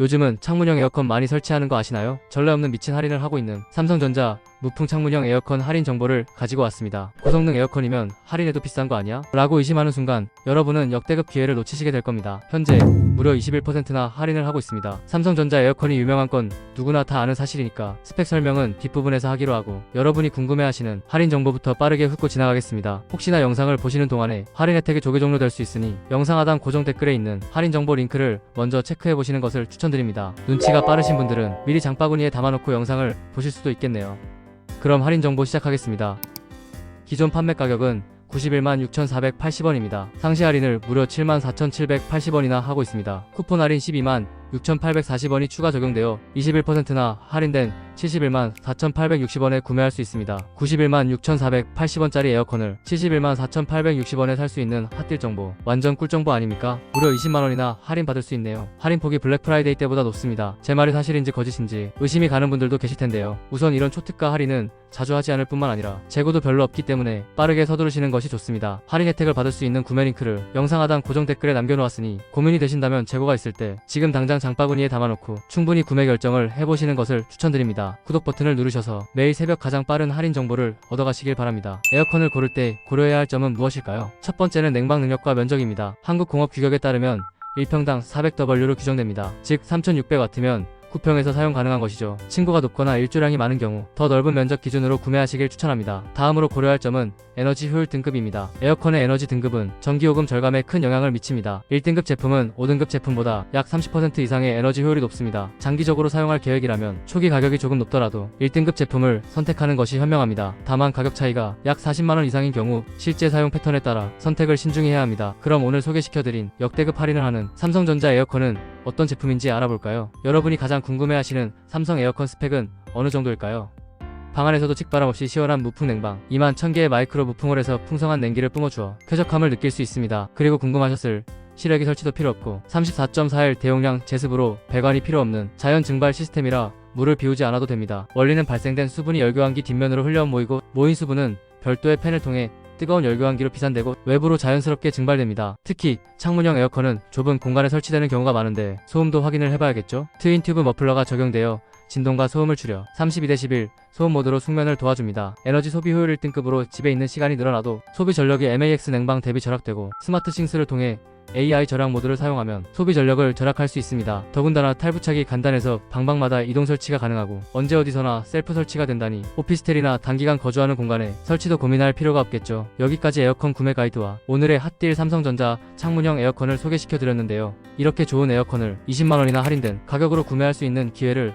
요즘은 창문형 에어컨 많이 설치하는 거 아시나요? 전례 없는 미친 할인을 하고 있는 삼성전자 무풍 창문형 에어컨 할인 정보를 가지고 왔습니다. 고성능 에어컨이면 할인해도 비싼 거 아니야? 라고 의심하는 순간 여러분은 역대급 기회를 놓치시게 될 겁니다. 현재 무려 21%나 할인을 하고 있습니다. 삼성전자 에어컨이 유명한 건 누구나 다 아는 사실이니까 스펙 설명은 뒷부분에서 하기로 하고 여러분이 궁금해하시는 할인 정보부터 빠르게 훑고 지나가겠습니다. 혹시나 영상을 보시는 동안에 할인 혜택이 조개 종료될 수 있으니 영상 하단 고정 댓글에 있는 할인 정보 링크를 먼저 체크해 보시는 것을 추천드립니다. 눈치가 빠르신 분들은 미리 장바구니에 담아놓고 영상을 보실 수도 있겠네요. 그럼 할인 정보 시작하겠습니다. 기존 판매 가격은 91만 6,480원입니다. 상시 할인을 무려 7만 4,780원이나 하고 있습니다. 쿠폰 할인 12만 6,840원이 추가 적용되어 21%나 할인된 71만 4,860원에 구매할 수 있습니다. 91만 6,480원짜리 에어컨을 71만 4,860원에 살 수 있는 핫딜 정보. 완전 꿀 정보 아닙니까? 무려 20만원이나 할인 받을 수 있네요. 할인폭이 블랙 프라이데이 때보다 높습니다. 제 말이 사실인지 거짓인지 의심이 가는 분들도 계실 텐데요. 우선 이런 초특가 할인은 자주 하지 않을 뿐만 아니라 재고도 별로 없기 때문에 빠르게 서두르시는 것이 좋습니다. 할인 혜택을 받을 수 있는 구매 링크를 영상 하단 고정 댓글에 남겨놓았으니 고민이 되신다면 재고가 있을 때 지금 당장 장바구니에 담아놓고 충분히 구매 결정을 해보시는 것을 추천드립니다. 구독 버튼을 누르셔서 매일 새벽 가장 빠른 할인 정보를 얻어가시길 바랍니다. 에어컨을 고를 때 고려해야 할 점은 무엇일까요? 첫 번째는 냉방 능력과 면적입니다. 한국공업 규격에 따르면 1평당 400W로 규정됩니다. 즉 3600W면 9평에서 사용 가능한 것이죠. 층고가 높거나 일조량이 많은 경우 더 넓은 면적 기준으로 구매하시길 추천합니다. 다음으로 고려할 점은 에너지 효율 등급입니다. 에어컨의 에너지 등급은 전기요금 절감에 큰 영향을 미칩니다. 1등급 제품은 5등급 제품보다 약 30% 이상의 에너지 효율이 높습니다. 장기적으로 사용할 계획이라면 초기 가격이 조금 높더라도 1등급 제품을 선택하는 것이 현명합니다. 다만 가격 차이가 약 40만원 이상인 경우 실제 사용 패턴에 따라 선택을 신중히 해야 합니다. 그럼 오늘 소개시켜드린 역대급 할인을 하는 삼성전자 에어컨은 어떤 제품인지 알아볼까요? 여러분이 가장 궁금해하시는 삼성 에어컨 스펙은 어느 정도일까요? 방 안에서도 직바람 없이 시원한 무풍 냉방 2만 1000개의 마이크로 무풍홀에서 풍성한 냉기를 뿜어주어 쾌적함을 느낄 수 있습니다. 그리고 궁금하셨을 실외기 설치도 필요 없고 34.4일 대용량 제습으로 배관이 필요 없는 자연 증발 시스템이라 물을 비우지 않아도 됩니다. 원리는 발생된 수분이 열교환기 뒷면으로 흘려 모이고 모인 수분은 별도의 팬을 통해 뜨거운 열교환기로 비산되고 외부로 자연스럽게 증발됩니다. 특히 창문형 에어컨은 좁은 공간에 설치되는 경우가 많은데 소음도 확인을 해봐야겠죠? 트윈 튜브 머플러가 적용되어 진동과 소음을 줄여 32dB 소음 모드로 숙면을 도와줍니다. 에너지 소비 효율 1등급으로 집에 있는 시간이 늘어나도 소비 전력이 MAX 냉방 대비 절약되고 스마트 싱스를 통해 AI 절약 모드를 사용하면 소비 전력을 절약할 수 있습니다. 더군다나 탈부착이 간단해서 방방마다 이동 설치가 가능하고 언제 어디서나 셀프 설치가 된다니 오피스텔이나 단기간 거주하는 공간에 설치도 고민할 필요가 없겠죠. 여기까지 에어컨 구매 가이드와 오늘의 핫딜 삼성전자 창문형 에어컨을 소개시켜 드렸는데요. 이렇게 좋은 에어컨을 20만원이나 할인된 가격으로 구매할 수 있는 기회를